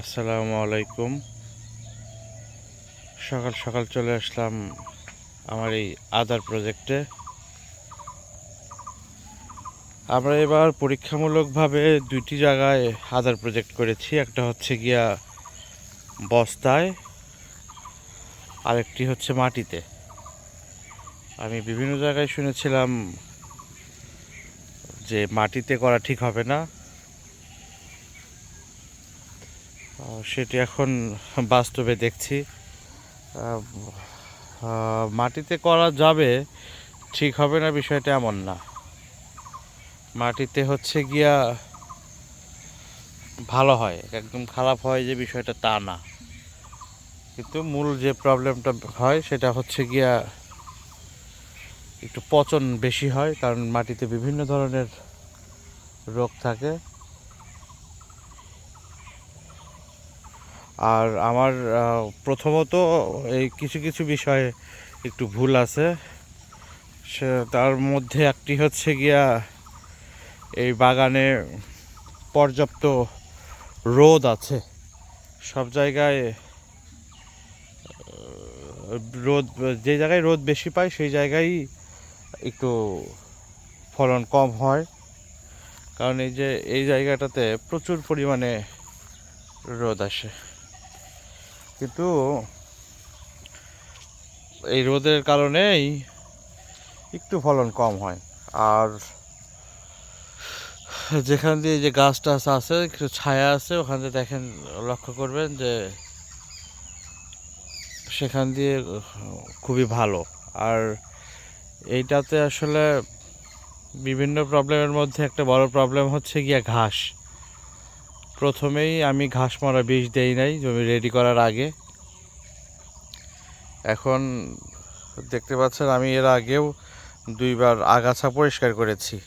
আসসালামু আলাইকুম। সকাল সকাল চলে আসলাম আমার এই আদার প্রজেক্টে আমরা এবার পরীক্ষামূলকভাবে দুইটি জায়গায় আদার প্রজেক্ট করেছি। একটা হচ্ছে গিয়া বস্তায়, আরেকটি হচ্ছে মাটিতে। আমি বিভিন্ন জায়গায় শুনেছিলাম যে মাটিতে করা ঠিক হবে না। সেটি এখন বাস্তবে দেখছি। মাটিতে করা যাবে, ঠিক হবে না বিষয়টা এমন না। মাটিতে হচ্ছে গিয়া ভালো হয়, একদম খারাপ হয় যে বিষয়টা তা না। কিন্তু মূল যে প্রবলেমটা হয়, সেটা হচ্ছে গিয়া একটু পচন বেশি হয়, কারণ মাটিতে বিভিন্ন ধরনের রোগ থাকে। আর আমার প্রথমত এই কিছু কিছু বিষয়ে একটু ভুল আছে। সে, তার মধ্যে একটি হচ্ছে গিয়া এই বাগানে পর্যাপ্ত রোদ আছে। সব জায়গায় রোদ, যে জায়গায় রোদ বেশি পায় সেই জায়গায় একটু ফলন কম হয়। কারণ এই যে, এই জায়গাটাতে প্রচুর পরিমাণে রোদ আসে। কিন্তু এই রোদের কারণেই একটু ফলন কম হয়। আর যেখান দিয়ে যে গাছ টাছ আছে একটু ছায়া আছে ওখান দিয়ে দেখেন লক্ষ্য করবেন যে সেখান দিয়ে খুবই ভালো। আর এইটাতে আসলে বিভিন্ন প্রবলেমের মধ্যে একটা বড় প্রবলেম হচ্ছে গিয়া ঘাস। প্রথমেই আমি ঘাস মারা বীজ দেই নাই, জমি রেডি করার আগে। এখন দেখতে পাচ্ছেন, আমি এর আগেও দুইবার আগাছা পরিষ্কার করেছি।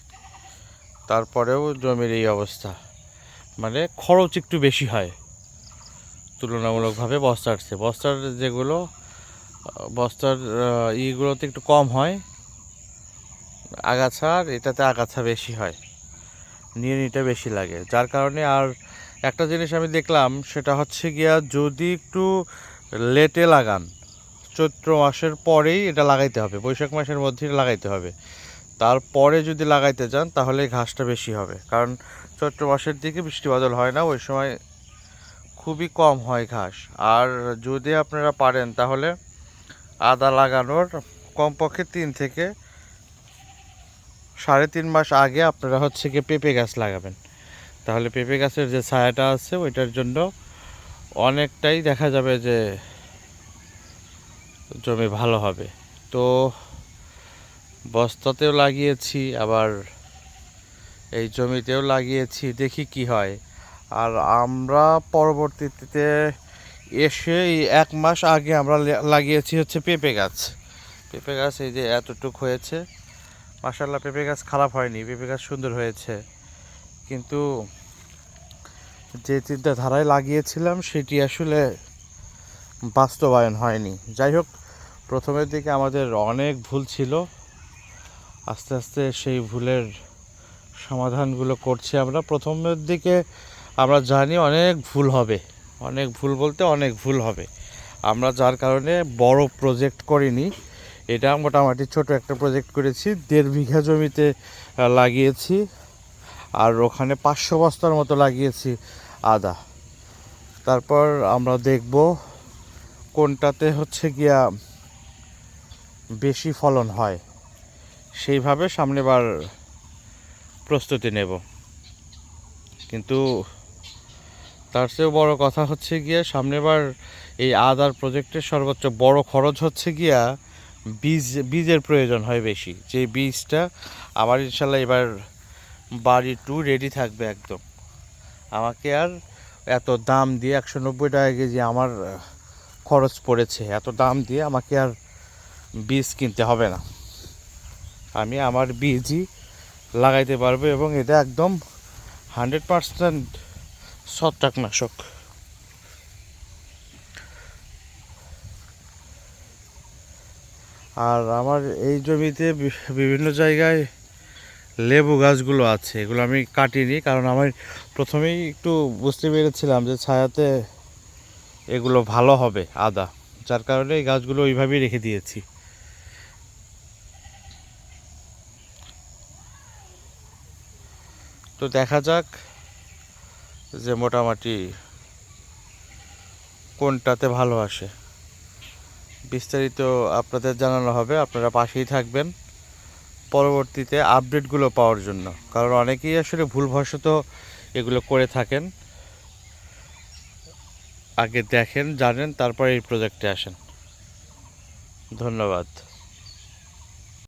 তারপরেও জমির এই অবস্থা। মানে খরচ একটু বেশি হয়। তুলনামূলকভাবে বস্তার চেয়ে। বস্তার যেগুলো, বস্তার ইগুলোতে একটু কম হয়। আগাছা আর এটাতে আগাছা বেশি হয়। নিয়ে নিতে বেশি লাগে। যার কারণে আর একটা জিনিস আমি দেখলাম, সেটা হচ্ছে গিয়া যদি একটু লেটে লাগান, চৈত্র মাসের পরেই এটা লাগাইতে হবে, বৈশাখ মাসের মধ্যেই লাগাইতে হবে। তারপরে যদি লাগাইতে যান, তাহলে ঘাসটা বেশি হবে। কারণ চৈত্র মাসের দিকে বৃষ্টি বাদল হয় না, ওই সময় খুবই কম হয় ঘাস। আর যদি আপনারা পারেন, তাহলে আদা লাগানোর কমপক্ষে তিন থেকে সাড়ে তিন মাস আগে আপনারা হচ্ছে গিয়ে পেঁপে গাছ লাগাবেন। তাহলে পেঁপে গাছের যে ছায়াটা আছে, ওইটার জন্য অনেকটাই দেখা যাবে যে জমি ভালো হবে। তো বস্তাতেও লাগিয়েছি, আবার এই জমিতেও লাগিয়েছি, দেখি কি হয়। আর আমরা পরবর্তীতে এসে এই এক মাস আগে আমরা লাগিয়েছি হচ্ছে পেঁপে গাছ। পেঁপে গাছ এই যে এতটুক হয়েছে। মাসাল্লাহ পেঁপে গাছ খারাপ হয়নি, পেঁপে গাছ সুন্দর হয়েছে। কিন্তু যে চিন্তাধারায় লাগিয়েছিলাম, সেটি আসলে বাস্তবায়ন হয়নি। যাই হোক, প্রথমের দিকে আমাদের অনেক ভুল ছিল। আস্তে আস্তে সেই ভুলের সমাধানগুলো করছি আমরা। প্রথমের দিকে আমরা জানি অনেক ভুল হবে। অনেক ভুল বলতে অনেক ভুল হবে। আমরা যার কারণে বড় প্রজেক্ট করিনি, এটা মোটামুটি ছোট একটা প্রজেক্ট করেছি। দেড় বিঘা জমিতে লাগিয়েছি। আর ওখানে পাঁচশো বস্তার মতো লাগিয়েছি। আদা। তারপর আমরা দেখব কোনটাতে হচ্ছে গিয়া বেশি ফলন হয়। সেইভাবে সামনেবার প্রস্তুতি নেব। কিন্তু তার চেয়েও বড় কথা হচ্ছে গিয়া সামনেবার এই আদার প্রজেক্টের সর্বোচ্চ বড় খরচ হচ্ছে গিয়া বীজ, বীজের প্রয়োজন হয় বেশি। যে বীজটা আমার ইনশাল্লাহ এবার বাড়ি টু রেডি থাকবে একদম। আমাকে আর এত দাম দিয়ে একশো নব্বই টাকা কেজি আমার খরচ পড়েছে। এত দাম দিয়ে আমাকে আর বীজ কিনতে হবে না। আমি আমার বীজই লাগাইতে পারব এবং এটা একদম হান্ড্রেড পার্সেন্ট ছত্রাকনাশক। আর আমার এই জমিতে বিভিন্ন জায়গায় লেবু গাছগুলো আছে, এগুলো আমি কাটিনি কারণ আমি প্রথমেই একটু বুঝতে পেরেছিলাম যে ছায়াতে এগুলো ভালো হবে আদা, যার কারণে এই গাছগুলো ওইভাবেই রেখে দিয়েছি। তো দেখা যাক যে মোটামুটি কোনটাতে ভালো আসে। বিস্তারিত আপনাদের জানানো হবে, আপনারা পাশেই থাকবেন। পরবর্তীতে আপডেটগুলো পাওয়ার জন্য। কারণ অনেকেই আসলে ভুলবশত এগুলো করে থাকেন। আগে দেখেন, জানেন, তারপরে এই প্রজেক্টে আসেন। ধন্যবাদ।